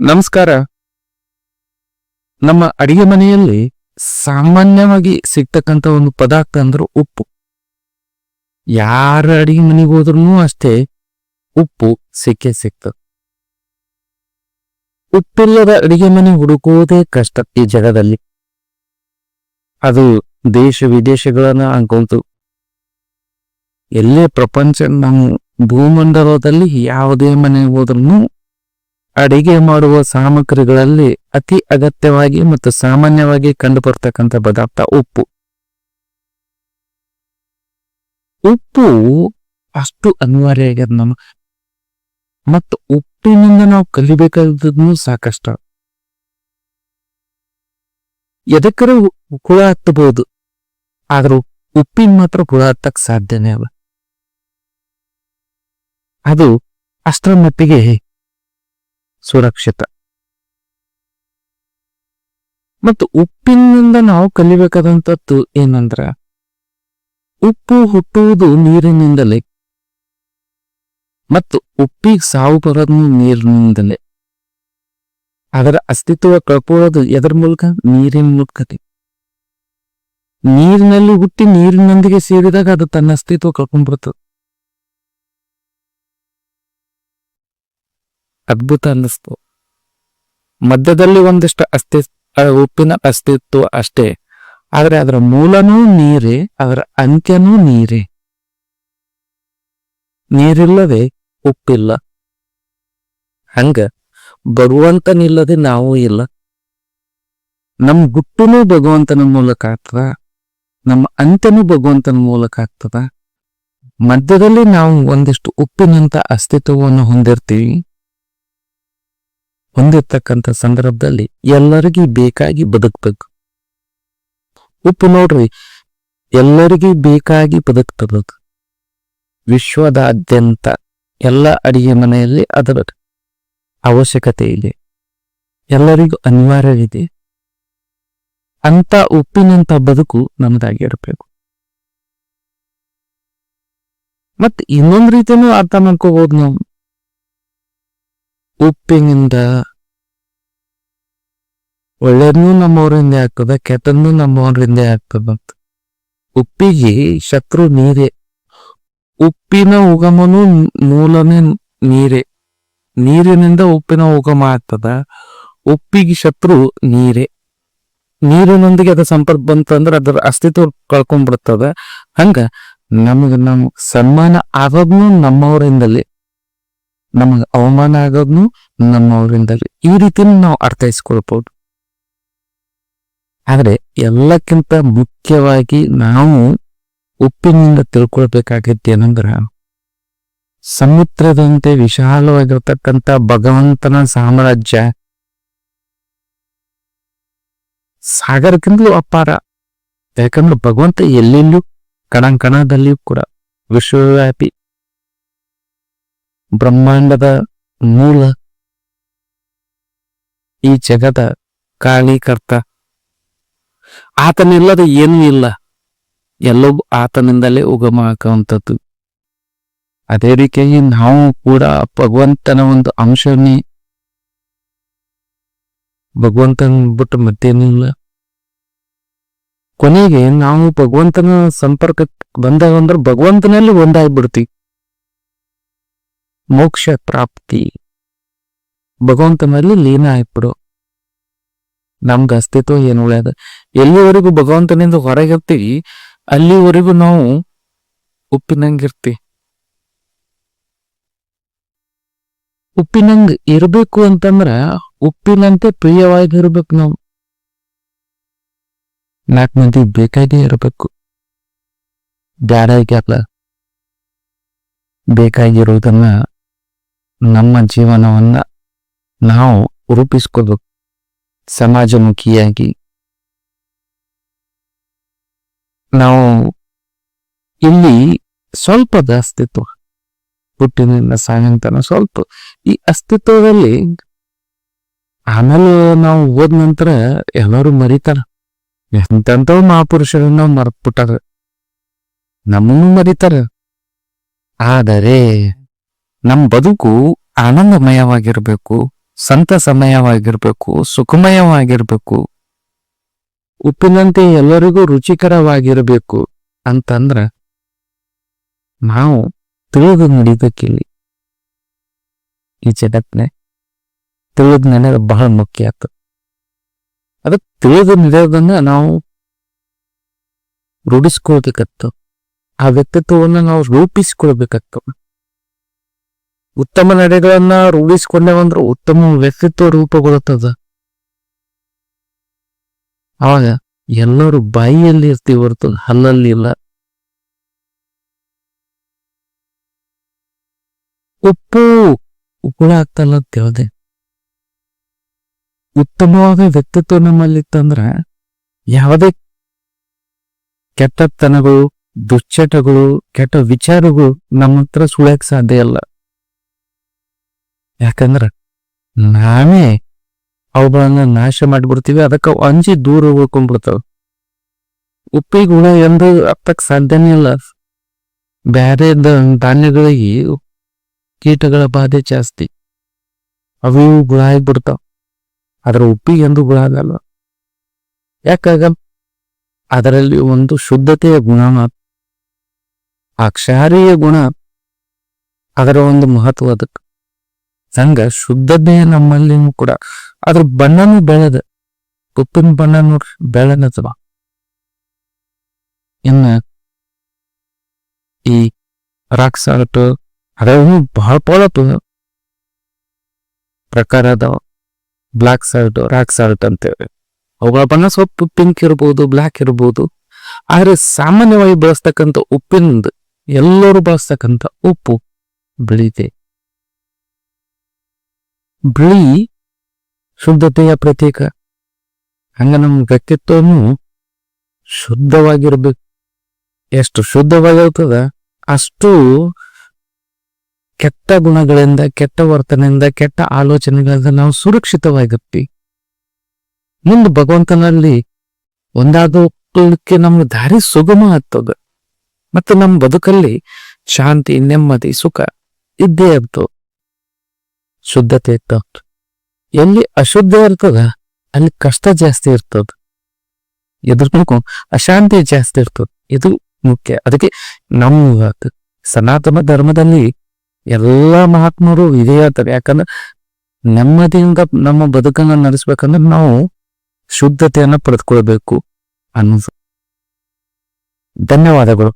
ನಮಸ್ಕಾರ. ನಮ್ಮ ಅಡಿಗೆ ಮನೆಯಲ್ಲಿ ಸಾಮಾನ್ಯವಾಗಿ ಸಿಗ್ತಕ್ಕಂತ ಒಂದು ಪದಾರ್ಥ ಅಂದ್ರೆ ಉಪ್ಪು. ಯಾರ ಅಡಿಗೆ ಮನೆಗೆ ಹೋದ್ರೂ ಅಷ್ಟೇ ಉಪ್ಪು ಸಿಕ್ಕೇ ಸಿಕ್ತ. ಉಪ್ಪಿಲ್ಲದ ಅಡಿಗೆ ಮನೆ ಹುಡುಕುವುದೇ ಕಷ್ಟ ಈ ಜಗದಲ್ಲಿ. ಅದು ದೇಶ ವಿದೇಶಗಳನ್ನ ಅನ್ಕೊಂತು ಎಲ್ಲೇ ಪ್ರಪಂಚ ನಮ್ಮ ಭೂಮಂಡಲದಲ್ಲಿ ಯಾವುದೇ ಮನೆಗೆ ಹೋದ್ರೂ ಅಡಿಗೆ ಮಾಡುವ ಸಾಮಗ್ರಿಗಳಲ್ಲಿ ಅತಿ ಅಗತ್ಯವಾಗಿ ಮತ್ತು ಸಾಮಾನ್ಯವಾಗಿ ಕಂಡು ಬರ್ತಕ್ಕಂಥ ಪದಾರ್ಥ ಉಪ್ಪು. ಉಪ್ಪು ಅಷ್ಟು ಅನಿವಾರ್ಯ ಆಗ್ಯದ ನಮ್ಮ ಮತ್ತು ಉಪ್ಪಿನಿಂದ ನಾವು ಕಲಿಬೇಕಾದದ್ದು ಸಾಕಷ್ಟ. ಎದಕ್ಕರ ಹುಳ ಹತ್ತಬಹುದು, ಆದ್ರೂ ಉಪ್ಪಿನ ಮಾತ್ರ ಹುಳ ಹತ್ತಕ್ ಸಾಧ್ಯನೇ ಅಲ್ಲ. ಅದು ಅಷ್ಟರ ಮಟ್ಟಿಗೆ ಸುರಕ್ಷಿತ. ಮತ್ತು ಉಪ್ಪಿನಿಂದ ನಾವು ಕಲಿಬೇಕಾದಂಥದ್ದು ಏನಂದ್ರ, ಉಪ್ಪು ಹುಟ್ಟುವುದು ನೀರಿನಿಂದಲೇ ಮತ್ತು ಉಪ್ಪಿಗೆ ಸಾವು ಬರೋದು ನೀರಿನಿಂದಲೇ. ಅದರ ಅಸ್ತಿತ್ವ ಕಳ್ಕೊಳ್ಳೋದು ಎದರ ಮೂಲಕ? ನೀರಿನ ಮೂಲಕತೆ. ನೀರಿನಲ್ಲಿ ಹುಟ್ಟಿ ನೀರಿನೊಂದಿಗೆ ಸೇರಿದಾಗ ಅದು ತನ್ನ ಅಸ್ತಿತ್ವ ಕಳ್ಕೊಂಡ್ಬಿಡ್ತದೆ ಅದ್ಭುತ ಅನ್ನಿಸ್ತು. ಮಧ್ಯದಲ್ಲಿ ಒಂದಿಷ್ಟು ಅಸ್ತಿ ಉಪ್ಪಿನ ಅಸ್ತಿತ್ವ ಅಷ್ಟೇ. ಆದ್ರೆ ಅದರ ಮೂಲನೂ ನೀರೇ, ಅದರ ಅಂತ್ಯನೂ ನೀರೇ. ನೀರಿಲ್ಲದೆ ಉಪ್ಪಿಲ್ಲ. ಹಂಗ ಭಗವಂತನಿಲ್ಲದೆ ನಾವು ಇಲ್ಲ. ನಮ್ ಗುಟ್ಟುನೂ ಭಗವಂತನ ಮೂಲಕ ಆಗ್ತದ. ನಮ್ಮ ಅಂತ್ಯನೂ ಭಗವಂತನ ಮೂಲಕ ಆಗ್ತದ. ಮಧ್ಯದಲ್ಲಿ ನಾವು ಒಂದಿಷ್ಟು ಉಪ್ಪಿನಂತ ಅಸ್ತಿತ್ವವನ್ನು ಹೊಂದಿರ್ತೀವಿ. ಹೊಂದಿರ್ತಕ್ಕಂಥ ಸಂದರ್ಭದಲ್ಲಿ ಎಲ್ಲರಿಗೂ ಬೇಕಾಗಿ ಬದುಕಬೇಕು. ಉಪ್ಪು ನೋಡ್ರಿ, ಎಲ್ಲರಿಗೂ ಬೇಕಾಗಿ ಬದುಕ್ತದ ವಿಶ್ವದಾದ್ಯಂತ ಎಲ್ಲ ಅಡಿಗೆ ಮನೆಯಲ್ಲಿ ಅದರ ಅವಶ್ಯಕತೆ ಇದೆ. ಎಲ್ಲರಿಗೂ ಅನಿವಾರ್ಯವಿದೆ. ಅಂತ ಉಪ್ಪಿನಂತ ಬದುಕು ನಮ್ದಾಗಿರ್ಬೇಕು ಮತ್ತೆ ಇನ್ನೊಂದು ರೀತಿಯೂ ಅರ್ಥ ಮಾಡ್ಕೋಬಹುದು ನಾವು. ಉಪ್ಪಿನಿಂದ ಒಳ್ಳೇದ್ನು ನಮ್ಮವರಿಂದ ಆಗ್ತದೆ ಕೆಟ್ಟದ್ನು ನಮ್ಮವರಿಂದ ಆಗ್ತದಂತ ಉಪ್ಪಿಗೆ ಶತ್ರು ನೀರೇ. ಉಪ್ಪಿನ ಉಗಮನು ಮೂಲನೇ ನೀರೇ. ನೀರಿನಿಂದ ಉಪ್ಪಿನ ಉಗಮ ಆಗ್ತದ, ಉಪ್ಪಿಗೆ ಶತ್ರು ನೀರೇ. ನೀರಿನೊಂದಿಗೆ ಅದ ಸಂಪರ್ಕ ಬಂತಂದ್ರೆ ಅದರ ಅಸ್ತಿತ್ವ ಕಳ್ಕೊಂಡ್ಬಿಡ್ತದ. ಹಂಗ ನಮಗ ನಮ್ ಸನ್ಮಾನ ಆಗೋದ್ನು ನಮ್ಮವರಿಂದಲೇ. ನಮಗ ಅವಮಾನ ಆಗೋದ್ನು ನಮ್ಮವರಿಂದಲೇ. ಈ ರೀತಿನೂ ನಾವು ಅರ್ಥೈಸ್ಕೊಳ್ಬಹುದು ಆದ್ರೆ ಎಲ್ಲಕ್ಕಿಂತ ಮುಖ್ಯವಾಗಿ ನಾವು ಉಪ್ಪಿನಿಂದ ತಿಳ್ಕೊಳ್ಬೇಕಾಗೈತಿ ಏನಂದ್ರ ಸಮುದ್ರದಂತೆ ವಿಶಾಲವಾಗಿರ್ತಕ್ಕಂಥ ಭಗವಂತನ ಸಾಮ್ರಾಜ್ಯ ಸಾಗರಕ್ಕಿಂತಲೂ ಅಪಾರ. ಯಾಕಂದ್ರೆ ಭಗವಂತ ಎಲ್ಲೆಲ್ಲೂ ಕಣ ಕಣದಲ್ಲಿಯೂ ಕೂಡ ವಿಶ್ವವ್ಯಾಪಿ. ಬ್ರಹ್ಮಾಂಡದ ಮೂಲ ಈ ಜಗದ ಕಾಳೀಕರ್ತ ಆತನಿಲ್ಲದ ಏನೂ ಇಲ್ಲ. ಎಲ್ಲವೂ ಆತನಿಂದಲೇ ಉಗಮ ಆಗುವಂಥದ್ದು ಅದೇ ರೀತಿಯಾಗಿ ನಾವು ಕೂಡ ಭಗವಂತನ ಒಂದು ಅಂಶನೇ ಭಗವಂತನ ಬಿಟ್ಟು ಮತ್ತೇನಿಲ್ಲ ಕೊನೆಗೆ ನಾವು ಭಗವಂತನ ಸಂಪರ್ಕ ಬಂದಾಗ ಅಂದ್ರೆ ಭಗವಂತನಲ್ಲಿ ಒಂದಾಗ್ಬಿಡ್ತೀವಿ. ಮೋಕ್ಷ ಪ್ರಾಪ್ತಿ. ಭಗವಂತನಲ್ಲಿ ಲೀನ ಆಗ್ಬಿಡು. ನಮ್ಗೆ ಅಸ್ತಿತ್ವ ಏನು ಉಳ್ಯದ? ಎಲ್ಲಿವರೆಗೂ ಭಗವಂತನಿಂದ ಹೊರಗಿರ್ತೀವಿ ಅಲ್ಲಿವರೆಗೂ ನಾವು ಉಪ್ಪಿನಂಗಿರ್ತಿ ಉಪ್ಪಿನಂಗ್ ಇರಬೇಕು ಅಂತಂದ್ರ ಉಪ್ಪಿನಂತೆ ಪ್ರಿಯವಾಗಿರ್ಬೇಕು ನಾವು. ನಾಲ್ಕು ಮಂದಿ ಬೇಕಾಗೇ ಇರಬೇಕು. ಬ್ಯಾಡಾಗ್ಯಲ್ಲ ಬೇಕಾಗಿರುವುದನ್ನ ನಮ್ಮ ಜೀವನವನ್ನ ನಾವು ರೂಪಿಸ್ಕೋಬೇಕು. ಸಮಾಜಮುಖಿಯಾಗಿ ನಾವು ಇಲ್ಲಿ ಸ್ವಲ್ಪದ ಅಸ್ತಿತ್ವ, ಹುಟ್ಟಿನಿಂದ ಸಾಯಂತನ ಸ್ವಲ್ಪ ಈ ಅಸ್ತಿತ್ವದಲ್ಲಿ ಆಮೇಲೆ ನಾವು ಹೋದ ನಂತರ ಎಲ್ಲರೂ ಮರಿತಾರ. ಎಂತೆಂಥವ್ ಮಹಾಪುರುಷರನ್ನ ಮರ್ತ್ಬಿಟ್ಟಾರ. ನಮ್ಮನ್ನು ಮರಿತಾರ. ಆದರೆ ನಮ್ಮ ಬದುಕು ಆನಂದಮಯವಾಗಿರ್ಬೇಕು. ಸಂತ ಸಮಯವಾಗಿರ್ಬೇಕು, ಸುಖಮಯವಾಗಿರ್ಬೇಕು, ಉಪ್ಪಿನಂತೆ ಎಲ್ಲರಿಗೂ ರುಚಿಕರವಾಗಿರಬೇಕು ಅಂತಂದ್ರ ನಾವು ತಿಳಿದು ನಡಿಬೇಕಿಲ್ಲಿ ಈ ಜಗತ್ನೆ ತಿಳಿದು ನಡೆಯೋದು ಬಹಳ ಮುಖ್ಯ ಆಯ್ತು ಅದಕ್ಕೆ ತಿಳಿದು ನಡೆಯೋದನ್ನ ನಾವು ರೂಢಿಸ್ಕೊಳ್ಬೇಕತ್ತು. ಆ ವ್ಯಕ್ತಿತ್ವವನ್ನು ನಾವು ರೂಪಿಸ್ಕೊಳ್ಬೇಕತ್ತು. ಉತ್ತಮ ನಡೆಗಳನ್ನ ರೂಢಿಸ್ಕೊಂಡೇವಂದ್ರೆ ಉತ್ತಮ ವ್ಯಕ್ತಿತ್ವ ರೂಪುಗೊಳ್ಳುತ್ತದ ಅವಾಗ ಎಲ್ಲರೂ ಬಾಯಿಯಲ್ಲಿ ಇರ್ತೀವಿ ಹೊರತು ಹಲ್ಲಲ್ಲಿ ಇಲ್ಲ. ಉಪ್ಪು ಉಪ್ಪುಳ ಆಗ್ತಲ್ಲ ತಿಳಿದೆ ಉತ್ತಮವಾದ ವ್ಯಕ್ತಿತ್ವ ನಮ್ಮಲ್ಲಿತ್ತಂದ್ರ ಯಾವುದೇ ಕೆಟ್ಟತನಗಳು, ದುಶ್ಚಟಗಳು, ಕೆಟ್ಟ ವಿಚಾರಗಳು ನಮ್ಮ ಹತ್ರ ಸಾಧ್ಯ ಇಲ್ಲ. ಯಾಕಂದ್ರ ನಾವೇ ಅವುಗಳನ್ನ ನಾಶ ಮಾಡಿಬಿಡ್ತೀವಿ, ಅದಕ್ಕೆ ಅಂಜಿ ದೂರ ಉಳ್ಕೊಂಡ್ಬಿಡ್ತಾವ. ಉಪ್ಪಿಗೆ ಹುಳ ಎಂದು ಹತ್ತಕ್ ಸಾಧ್ಯನೇ ಇಲ್ಲ. ಬ್ಯಾರೆ ದ- ಧಾನ್ಯಗಳಿಗೆ ಕೀಟಗಳ ಬಾಧೆ ಜಾಸ್ತಿ. ಅವು ಗುಳ ಆಗ್ಬಿಡ್ತಾವ. ಅದರ ಉಪ್ಪಿಗೆ ಎಂದು ಗುಳ ಆಗಲ್ಲ. ಯಾಕಾಗಲ್ಲ ಅದರಲ್ಲಿ ಒಂದು ಶುದ್ಧತೆಯ ಗುಣ ಆ ಕ್ಷಾರೀಯ ಗುಣ, ಅದರ ಒಂದು ಮಹತ್ವ ಅದಕ್ಕೆ. ಸಂಗ ಶುದ್ಧತೆ ನಮ್ಮಲ್ಲಿನೂ ಕೂಡ ಅದ್ರ ಬಣ್ಣನೂ ಬೆಳೆದ, ಉಪ್ಪಿನ ಬಣ್ಣ ನೋಡ್ರಿ ಬೆಳೆನತವ. ಇನ್ನ ಈ ರಾಕ್ ಸಾಲ್ಟ್ ಅದ್ರಾಗೂ ಬಹಳ ಪಾಲತ್ತು ಪ್ರಕಾರ ಅದಾವ. ಬ್ಲಾಕ್ ಸಾಲ್ಟ್, ರಾಕ್ ಸಾಲ್ಟ್ ಅಂತೇಳಿ. ಅವುಗಳ ಬಣ್ಣ ಸ್ವಲ್ಪ ಪಿಂಕ್ ಇರ್ಬೋದು, ಬ್ಲಾಕ್ ಇರ್ಬೋದು. ಆದ್ರೆ ಸಾಮಾನ್ಯವಾಗಿ ಬಳಸ್ತಕ್ಕಂಥ ಉಪ್ಪಿನ ಎಲ್ಲರೂ ಬಳಸ್ತಕ್ಕಂಥ ಉಪ್ಪು ಬಿಳಿದೆ ಬಿಳಿ ಶುದ್ಧತೆಯ ಪ್ರತೀಕ. ಹಂಗ ನಮ್ಮ ವ್ಯಕ್ತಿತ್ವನು ಶುದ್ಧವಾಗಿರ್ಬೇಕು. ಎಷ್ಟು ಶುದ್ಧವಾಗಿರ್ತದ, ಅಷ್ಟು ಕೆಟ್ಟ ಗುಣಗಳಿಂದ, ಕೆಟ್ಟ ವರ್ತನೆಯಿಂದ, ಕೆಟ್ಟ ಆಲೋಚನೆಗಳಿಂದ ನಾವು ಸುರಕ್ಷಿತವಾಗಿರ್ತೀವಿ. ಮುಂದೆ ಭಗವಂತನಲ್ಲಿ ಒಂದಾದಕ್ಕೆ ನಮ್ಗೆ ದಾರಿ ಸುಗಮ ಆಗ್ತದ. ಮತ್ತೆ ನಮ್ಮ ಬದುಕಲ್ಲಿ ಶಾಂತಿ, ನೆಮ್ಮದಿ, ಸುಖ ಇದ್ದೇ ಇರ್ತದ. ಶುದ್ಧತೆ ಇರ್ತದ ಎಲ್ಲಿ ಅಶುದ್ಧ ಇರ್ತದ, ಅಲ್ಲಿ ಕಷ್ಟ ಜಾಸ್ತಿ ಇರ್ತದ. ಎದುರ್ಬೇಕು ಅಶಾಂತಿ ಜಾಸ್ತಿ ಇರ್ತದ. ಇದು ಮುಖ್ಯ. ಅದಕ್ಕೆ ನಮ್ಮ ಸನಾತನ ಧರ್ಮದಲ್ಲಿ ಎಲ್ಲಾ ಮಹಾತ್ಮರು ಇದೇ ಹೇಳ್ತಾರೆ ಯಾಕಂದ್ರೆ ನೆಮ್ಮದಿಯಿಂದ ನಮ್ಮ ಬದುಕನ್ನ ನಡೆಸ್ಬೇಕಂದ್ರೆ ನಾವು ಶುದ್ಧತೆಯನ್ನ ಪಡೆದುಕೊಳ್ಬೇಕು ಅನ್ನೋದು. ಧನ್ಯವಾದಗಳು.